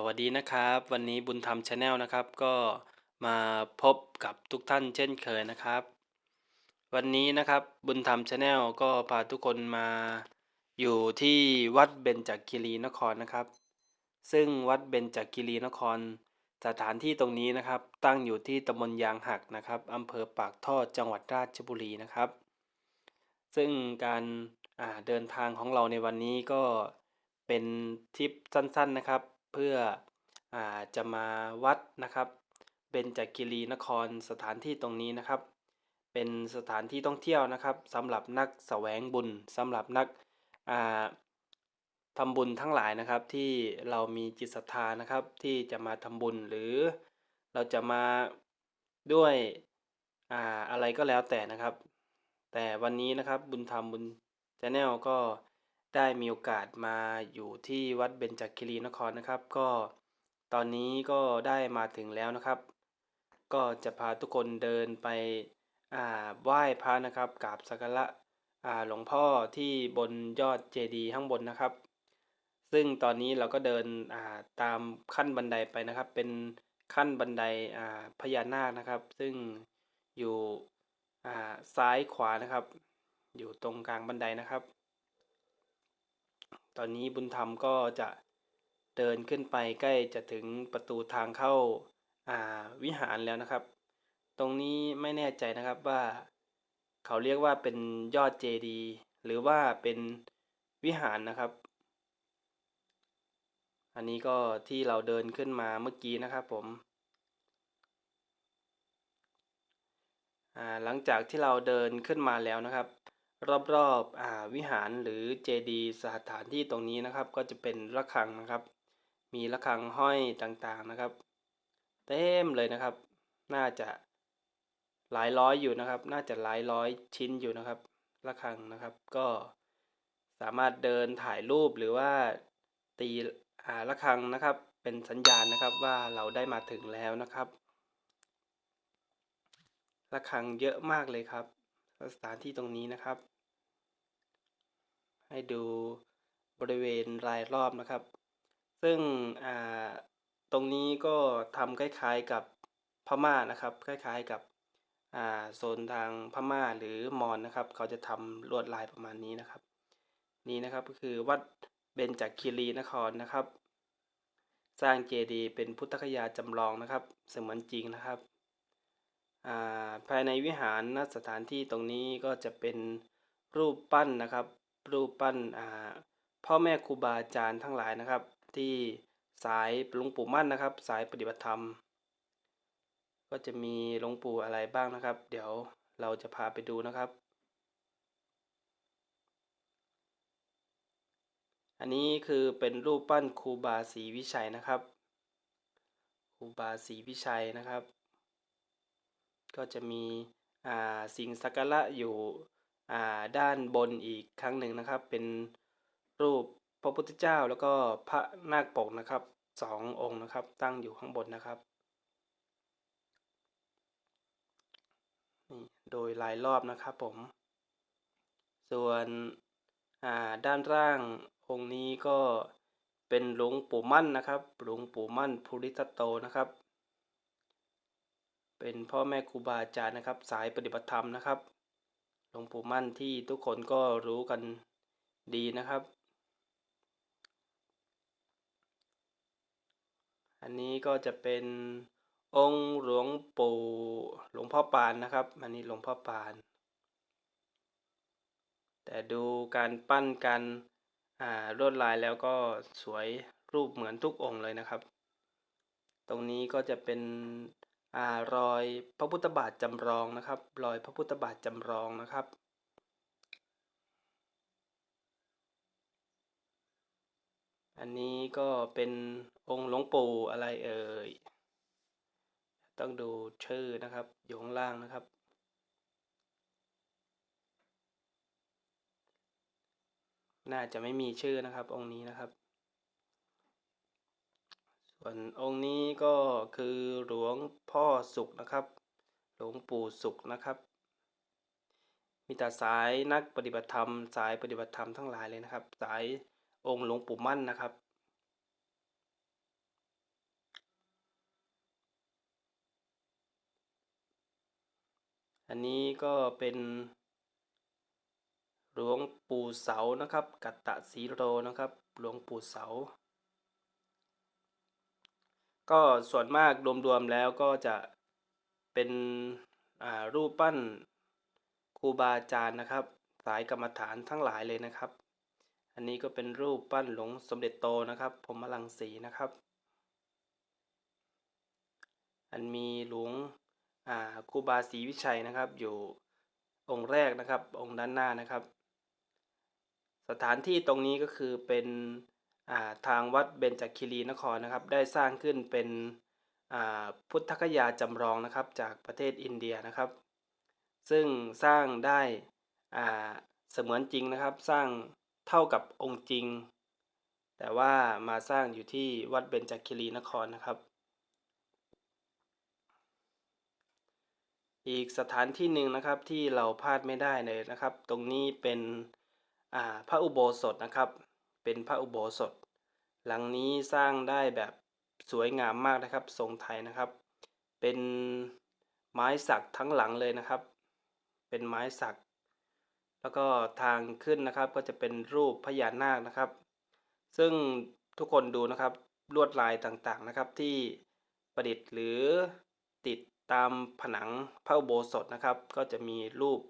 สวัสดีนะครับ วันนี้บุญธรรมชาแนลนะครับ ก็มาพบกับทุกท่านเช่นเคยนะครับ วันนี้นะครับบุญธรรมชาแนลก็พาทุกคนมาอยู่ที่วัดเบญจกิรีนครนะครับ ซึ่งวัดเบญจกิรีนคร สถานที่ตรงนี้นะครับ ตั้งอยู่ที่ตำบลยางหักนะครับอำเภอปากท่อจังหวัดราชบุรีนะครับ ซึ่งการเดินทางของเราในวันนี้ก็เป็นทริปสั้นๆนะครับ เพื่ออจะมาวัดนะครับเบญจกิรีนครสถานที่ตรงนี้นะครับ เป็นสถานที่ท่องเที่ยวนะครับสำหรับนักแสวงบุญสำหรับนักทำบุญทั้งหลายนะครับที่เรามีจิตศรัทธานะครับ ที่จะมาทำบุญหรือเราจะมาด้วยออะไรก็แล้วแต่นะครับ แต่วันนี้นะครับบุญธรรมบุญชาแนลก็ ได้มีโอกาสมาอยู่ที่วัดเบญจกิรีนครนะครับ ก็ตอนนี้ก็ได้มาถึงแล้วนะครับ ก็จะพาทุกคนเดินไปอ่าไหว้พระนะครับกราบสักการะอ่าหลวงพ่อที่บนยอดเจดีย์ข้างบนนะครับ ซึ่งตอนนี้เราก็เดินอ่าตามขั้นบันไดไปนะครับ เป็นขั้นบันไดอ่าพญานาคนะครับ ซึ่งอยู่อ่าซ้ายขวานะครับ อยู่ตรงกลางบันไดนะครับ ตอนนี้บุญธรรมก็จะเดินขึ้นไปใกล้จะถึงประตูทางเข้าาวิหารแล้วนะครับ ตรงนี้ไม่แน่ใจนะครับว่า เขาเรียกว่าเป็นยอดเจดีหรือว่าเป็นวิหารนะครับ อันนี้ก็ที่เราเดินขึ้นมาเมื่อกี้นะครับผมหลังจากที่เราเดินขึ้นมาแล้วนะครับ รอบๆอ่าวิหารหรือเจดีย์สถานที่ตรงนี้นะครับ ก็จะเป็นระฆังนะครับ มีระฆังห้อยต่างๆนะครับ เต็มเลยนะครับ น่าจะหลายร้อยอยู่นะครับ น่าจะหลายร้อยชิ้นอยู่นะครับระฆังนะครับ ก็สามารถเดินถ่ายรูปหรือว่าตีอาระฆังนะครับ เป็นสัญญาณนะครับว่าเราได้มาถึงแล้วนะครับระฆังเยอะมากเลยครับ สถานที่ตรงนี้นะครับ ให้ดูบริเวณรายรอบนะครับ ซึ่งตรงนี้ก็ทำคล้ายๆกับพม่านะครับ คล้ายๆกับโซนทางพม่าหรือมอญนะครับ เขาจะทำลวดลายประมาณนี้นะครับ นี่นะครับก็คือวัดเบญจคีรีนครนะครับ สร้างเจดีย์เป็นพุทธคยาจำลองนะครับ เสมือนจริงนะครับภายในวิหารณสถานที่ตรงนี้ก็จะเป็นรูปปั้นนะครับ รูปปั้นพ่อแม่ครูบาอาจารย์ทั้งหลายนะครับ ที่สายหลวงปู่มั่นนะครับ สายปฏิบัติธรรม ก็จะมีหลวงปู่อะไรบ้างนะครับ เดี๋ยวเราจะพาไปดูนะครับ อันนี้คือเป็นรูปปั้นครูบาศรีวิชัยนะครับครูบาศรีวิชัยนะครับ ก็จะมีสิ่งสักการะอยู่ ด้านบนอีกครั้งหนึ่งนะครับ เป็นรูปพระพุทธเจ้าแล้วก็พระนาคปกนะครับสององค์นะครับ ตั้งอยู่ข้างบนนะครับนี่โดยรายรอบนะครับผม ส่วนด้านล่างองค์นี้ก็เป็นหลวงปู่มั่นนะครับหลวงปู่มั่นภูริทัตโตนะครับ เป็นพ่อแม่ครูบาอาจารย์นะครับ สายปฏิบัติธรรมนะครับ หลวงปู่มั่นที่ทุกคนก็รู้กันดีนะครับ อันนี้ก็จะเป็นองค์หลวงปู่หลวงพ่อปานนะครับ อันนี้หลวงพ่อปาน แต่ดูการปั้นกันอ่าลวดลายแล้วก็สวยรูปเหมือนทุกองค์เลยนะครับ ตรงนี้ก็จะเป็น รอยพระพุทธบาทจำลองนะครับ รอยพระพุทธบาทจำลองนะครับ อันนี้ก็เป็นองค์หลวงปู่อะไรเอ่ย ต้องดูชื่อนะครับ อยู่ข้างล่างนะครับน่าจะไม่มีชื่อนะครับองค์นี้นะครับ องค์นี้ก็คือหลวงพ่อสุขนะครับ หลวงปู่สุขนะครับ มีแต่สายนักปฏิบัติธรรม สายปฏิบัติธรรมทั้งหลายเลยนะครับ สายองค์หลวงปู่มั่นนะครับ อันนี้ก็เป็น หลวงปู่เสานะครับ กัตตะสีโรนะครับ หลวงปู่เสา ก็ส่วนมากรวมๆแล้วก็จะเป็นรูปปั้นครูบาอาจารย์นะครับ สายกรรมฐานทั้งหลายเลยนะครับ อันนี้ก็เป็นรูปปั้นหลวงสมเด็จโตนะครับผมมลังสีนะครับ อันมีหลวงครูบาศรีวิชัยนะครับ อยู่องค์แรกนะครับ องค์ด้านหน้านะครับ สถานที่ตรงนี้ก็คือเป็น ทางวัดเบญจคีรีนครนะครับ ได้สร้างขึ้นเป็นพุทธคยาจำลองนะครับจากประเทศอินเดียนะครับ ซึ่งสร้างได้เสมือนจริงนะครับ สร้างเท่ากับองค์จริง แต่ว่ามาสร้างอยู่ที่วัดเบญจคีรีนครนะครับ อีกสถานที่หนึ่งนะครับที่เราพลาดไม่ได้เลยนะครับ ตรงนี้เป็นพระอุโบสถนะครับ เป็นพระอุโบสถ หลังนี้สร้างได้แบบสวยงามมากนะครับ ทรงไทยนะครับ เป็นไม้สักทั้งหลังเลยนะครับ เป็นไม้สัก แล้วก็ทางขึ้นนะครับก็จะเป็นรูปพญานาคนะครับ ซึ่งทุกคนดูนะครับลวดลายต่างๆนะครับที่ประดิษฐ์หรือติดตามผนังพระอุโบสถนะครับ ก็จะมีรูป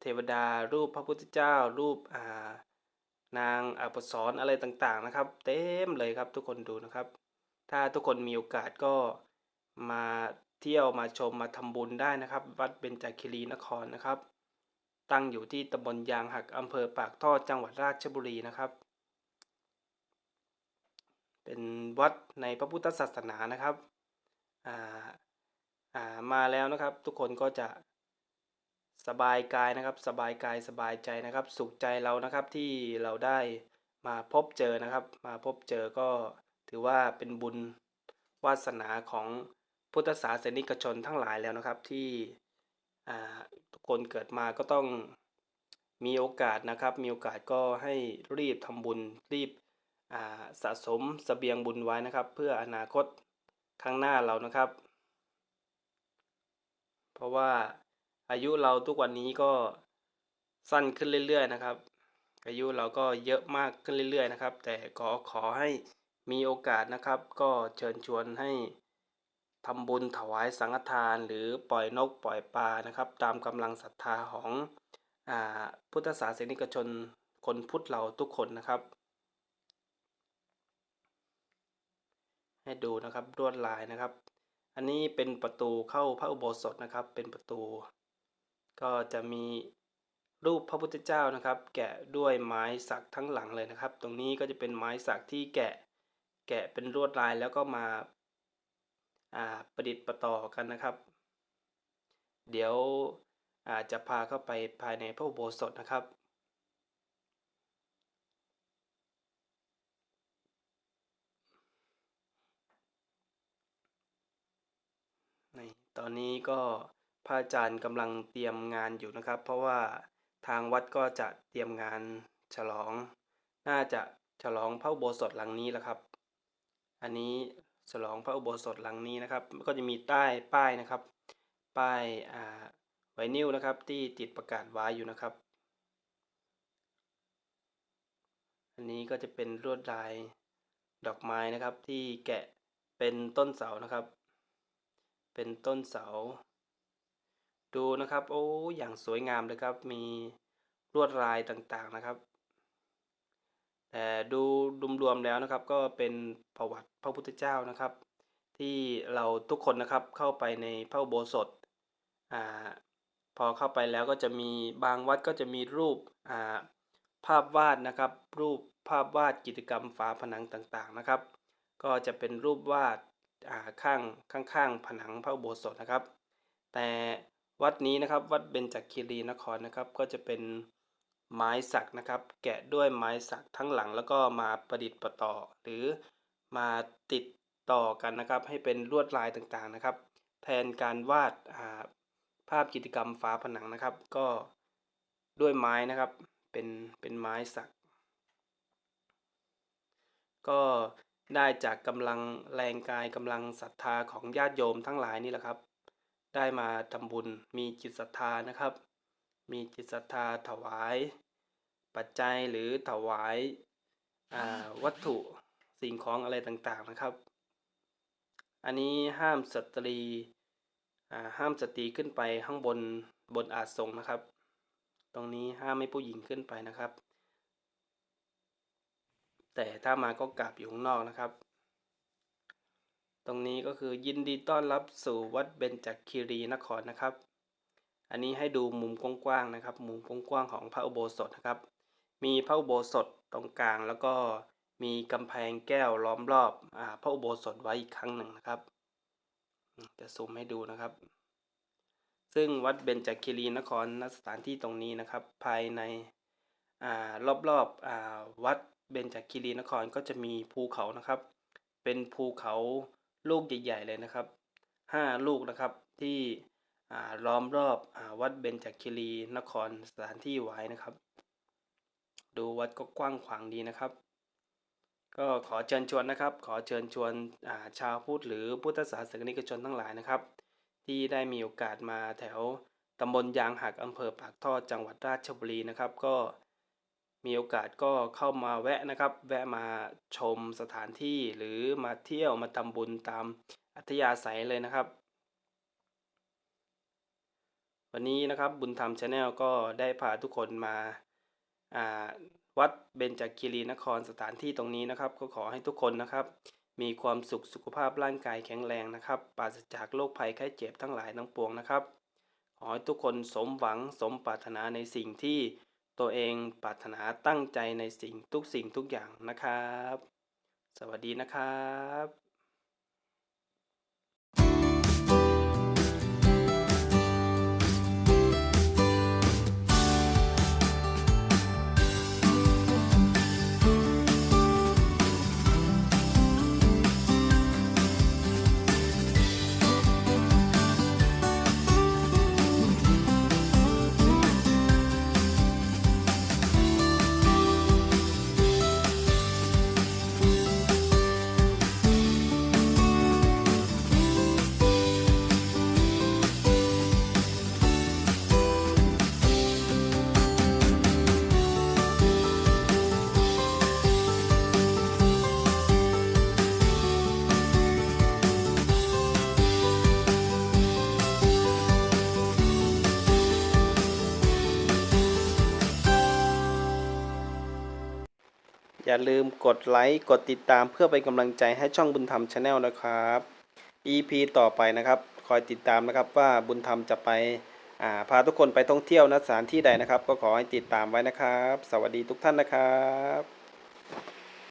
เทวดารูปพระพุทธเจ้า รูปอ่า นางอัปสรอะไรต่างๆนะครับ เต็มเลยครับทุกคนดูนะครับ ถ้าทุกคนมีโอกาสก็มาเที่ยวมาชมมาทำบุญได้นะครับ วัดเบญจคีรีนครนะครับ ตั้งอยู่ที่ตำบลยางหักอำเภอปากท่อจังหวัดราชบุรีนะครับ เป็นวัดในพระพุทธศาสนานะครับอ่าอ่ามาแล้วนะครับ ทุกคนก็จะ สบายกายนะครับ สบายกายสบายใจนะครับ สุขใจเรานะครับที่เราได้มาพบเจอนะครับ มาพบเจอก็ถือว่าเป็นบุญวาสนาของพุทธศาสนิกชนทั้งหลายแล้วนะครับที่ทุกคนเกิดมาก็ต้องมีโอกาสนะครับ มีโอกาสก็ให้รีบทำบุญรีบสะสมเสบียงบุญไว้นะครับ เพื่ออนาคตข้างหน้าเรานะครับ เพราะว่า อายุเราทุกวันนี้ก็สั้นขึ้นเรื่อยๆนะครับ อายุเราก็เยอะมากขึ้นเรื่อยๆนะครับ แต่ขอขอให้มีโอกาสนะครับ ก็เชิญชวนให้ทำบุญถวายสังฆทาน หรือปล่อยนกปล่อยปลานะครับ ตามกำลังศรัทธาของอาพุทธศาสนิกชนคนพุทธเราทุกคนนะครับ ให้ดูนะครับลวดลายนะครับ อันนี้เป็นประตูเข้าพระอุโบสถนะครับ เป็นประตู ก็จะมีรูปพระพุทธเจ้านะครับ แกะด้วยไม้สักทั้งหลังเลยนะครับ ตรงนี้ก็จะเป็นไม้สักที่แกะแกะเป็นลวดลายแล้วก็มาประดิษฐ์ประต่อกันนะครับ เดี๋ยวอาจจะพาเข้าไปภายในพระอุโบสถนะครับ ในตอนนี้ก็ พระอาจารย์กำลังเตรียมงานอยู่นะครับ เพราะว่าทางวัดก็จะเตรียมงานฉลอง น่าจะฉลองพระอุโบสถหลังนี้แหละครับ อันนี้ฉลองพระอุโบสถหลังนี้นะครับ ก็จะมีใต้ป้ายนะครับ ป้ายอ่าไวนิลนะครับ ที่ติดประกาศไว้อยู่นะครับ อันนี้ก็จะเป็นลวดลายดอกไม้นะครับที่แกะเป็นต้นเสานะครับ เป็นต้นเสา ดูนะครับโอ้อย่างสวยงามเลยครับมีลวดลายต่างๆนะครับ แต่ดูรวมๆแล้วนะครับ ก็เป็นประวัติพระพุทธเจ้านะครับ ที่เราทุกคนนะครับเข้าไปในพระอุโบสถอ่าพอเข้าไปแล้วก็จะมีบางวัดก็จะมีรูปอ่าภาพวาดนะครับ รูปภาพวาดกิจกรรมฝาผนังต่างๆนะครับ ก็จะเป็นรูปวาดอ่าข้างข้างๆผนังพระอุโบสถนะครับ แต่ วัดนี้นะครับวัดเบญจคีรีนครนะครับ ก็จะเป็นไม้สักนะครับ แกะด้วยไม้สักทั้งหลัง แล้วก็มาประดิษฐ์ประต่อ หรือมาติดต่อกันนะครับ ให้เป็นลวดลายต่างๆนะครับ แทนการวาดาภาพกิจกรรมฝาผนังนะครับ ก็ด้วยไม้นะครับเป็นเป็นไม้สัก ก็ได้จากกำลังแรงกายกำลังศรัทธาของญาติโยมทั้งหลายนี่แหละครับ ได้มาทำบุญมีจิตศรัทธานะครับ มีจิตศรัทธาถวาย ปัจจัยหรือถวายาวัตถุสิ่งของอะไรต่างๆนะครับ อันนี้ห้ามสตรีห้ามสตรีขึ้นไปข้างบนบนอาสงนะครับ ตรงนี้ห้ามให้ผู้หญิงขึ้นไปนะครับ แต่ถ้ามาก็กราบอยู่ข้างนอกนะครับ ตรงนี้ก็คือยินดีต้อนรับสู่วัดเบญจคีรีนครนะครับ อันนี้ให้ดูมุมกว้างๆนะครับ มุมกว้างๆของพระอุโบสถนะครับ มีพระอุโบสถตรงกลางแล้วก็มีกำแพงแก้วล้อมรอบอพระอุโบสถไว้อีกครั้งหนึ่งนะครับ จะซูมให้ดูนะครับ ซึ่งวัดเบญจคีรีนครณสถานที่ตรงนี้นะครับ ภายในอรอบๆอ่าวัดเบญจคีรีนครก็จะมีภูเขานะครับ เป็นภูเขา ลูกใหญ่ๆเลยนะครับห้าลูกนะครับที่ล้อมรอบอวัดเบญจคีรีนครสถานที่ไว้นะครับ ดูวัดก็กว้างขวางดีนะครับ ก็ขอเชิญชวนนะครับ ขอเชิญชวนาชาวพุทธหรือพุทธศาสนิกชนทั้งหลายนะครับ ที่ได้มีโอกาสมาแถวตำบลยางหักอำเภอปากท่อจังหวัดราชบุรีนะครับ ก็ มีโอกาสก็เข้ามาแวะนะครับ แวะมาชมสถานที่หรือมาเที่ยวมาทำบุญตามอัธยาศัยเลยนะครับ วันนี้นะครับบุญธรรมชาแนลก็ได้พาทุกคนมาาวัดเบญจคีรีนครสถานที่ตรงนี้นะครับ ก็ขอให้ทุกคนนะครับ มีความสุขสุขภาพร่างกายแข็งแรงนะครับปราศจากโรคภัยไข้เจ็บทั้งหลายทั้งปวงนะครับ ขอให้ทุกคนสมหวังสมปรารถนาในสิ่งที่ ตัวเองปรารถนาตั้งใจในสิ่งทุกสิ่งทุกอย่างนะครับ สวัสดีนะครับ อย่าลืมกดไลค์กดติดตามเพื่อเป็นกำลังใจให้ช่องบุญธรรมชาแนลนะครับ EP ต่อไปนะครับ คอยติดตามนะครับว่าบุญธรรมจะไปาพาทุกคนไปท่องเที่ยวนะสถานที่ใดนะครับ ก็ขอให้ติดตามไว้นะครับ สวัสดีทุกท่านนะครับ